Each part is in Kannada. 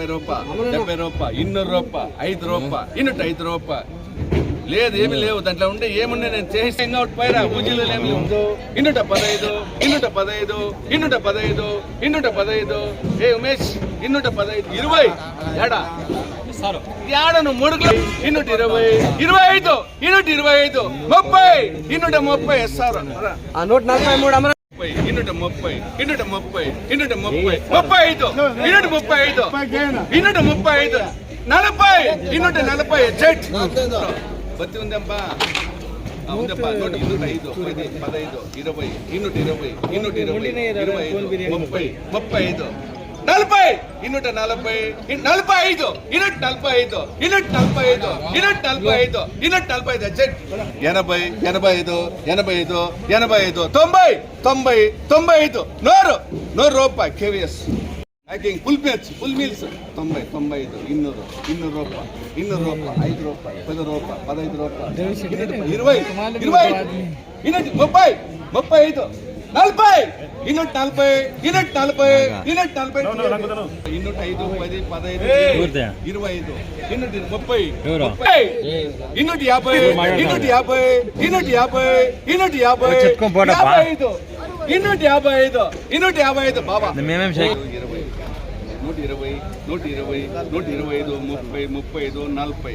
ಅರವೈ రూపాయ డెబ్బై రూపాయ ఇన్నూరు రూపాయ ఐదు రూపాయ ಇನ್ನೂಟ ఐదు రూపాయ లేదు ఏమి లేవు. దాంట్లో ఉంటే ఏముండే నేను చేసేంగా పైరా పూజలు ఏమి లేదు ఇన్నుట పదైదు ఇన్నుట పదహైదు ఇన్నుట పదైదు ఇన్నుట పదహైదు ఏ ఉమేష్ ఇన్నుట పదైదు ఇరవై. ఏడా? ఏడ నువ్వు ఇన్నుట ఇరవై ఇరవై ఐదు ఇన్నుట ఇరవై ఐదు ముప్పై ఇన్నుట ముప్పై. Yes sir. నూట నలభై మూడు ముప్పై ఇన్నుట ముప్పై ఇన్నుట ముప్పై ఇన్నుట ముప్పై ముప్పై ఐదు ఇన్నుట ముప్పై ఐదు ఇన్నుట ముప్పై ఐదు నలభై ఇన్నుట నలభై చెట్ బతి ఉందమ్మా ఆ, ఉందమ్మా నూట ఇన్నుట ఐదు పది పదహైదు ఇరవై ఇన్నుట ఇరవై ఇన్నుట ఇరవై ఇరవై ఐదు ముప్పై ముప్పై ఐదు నలభై ಇನ್ನೂಟ ನಲಭೈ ನಲಭೈ ಐದು ಇನ್ನೂಟ ನಲಭೈ ಐದು ಇನ್ನೂಟ ನಲಭೈ ಐದು ಇನ್ನೂಟ್ ನಲಭೈ ಐದು ಇನ್ನೂಟ ನಲಭೈ ಐದು ಚೆಕ್ ಎನಭೈ ಎನಭೈ ಐದು ಎನಭೈ ಐದು ಎನಭೈ ಐದು ತೊಂಬೈ ತೊಂಬೈ ತೊಂಬೈ ಐದು ನೂರು ನೂರು ರೂಪಾಯಿ K V S packing full patch full meals ತೊಂಬೈ ತೊಂಬೈದು ಇನ್ನೂರು ಇನ್ನೂರು ರೂಪಾಯಿ ಇನ್ನೂರು ರೂಪಾಯಿ ಐದು ರೂಪಾಯಿ ಪದ ರೂಪಾಯಿ ಪದೈದು ರೂಪಾಯಿ ಇರುವ ಇರುವ ಇನ್ನೂರು ಮುಪ್ಪೈ ಮುಪ್ಪೈ ಐದು నలభై! ఇన్నట్టు నలభై ఇన్నట్టు నలభై ఇన్నట్టు నలభై. ఇన్నట్టు ఐదు పది పదహైదు ఇరవై ఐదు. ఇన్నట్టు ముప్పై. ముప్పై! ఇన్నట్టు యాభై ఇన్నట్టు యాభై ఇన్నట్టు యాభై ఇన్నట్టు యాభై యాభై ఐదు. ఇన్నట్టు యాభై ఐదు ఇన్నట్టు యాభై ఐదు బాబా. మేమేం ఇరవై నూట ఇరవై నూట ఇరవై నూట ఇరవై ఐదు ముప్పై ముప్పై ఐదు నలభై.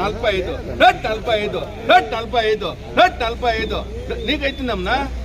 నలభై ఐదు నలభై ఐదు నూట నలభై ఐదు నలభై ఐదు. నీకైతుందమ్మా నూట-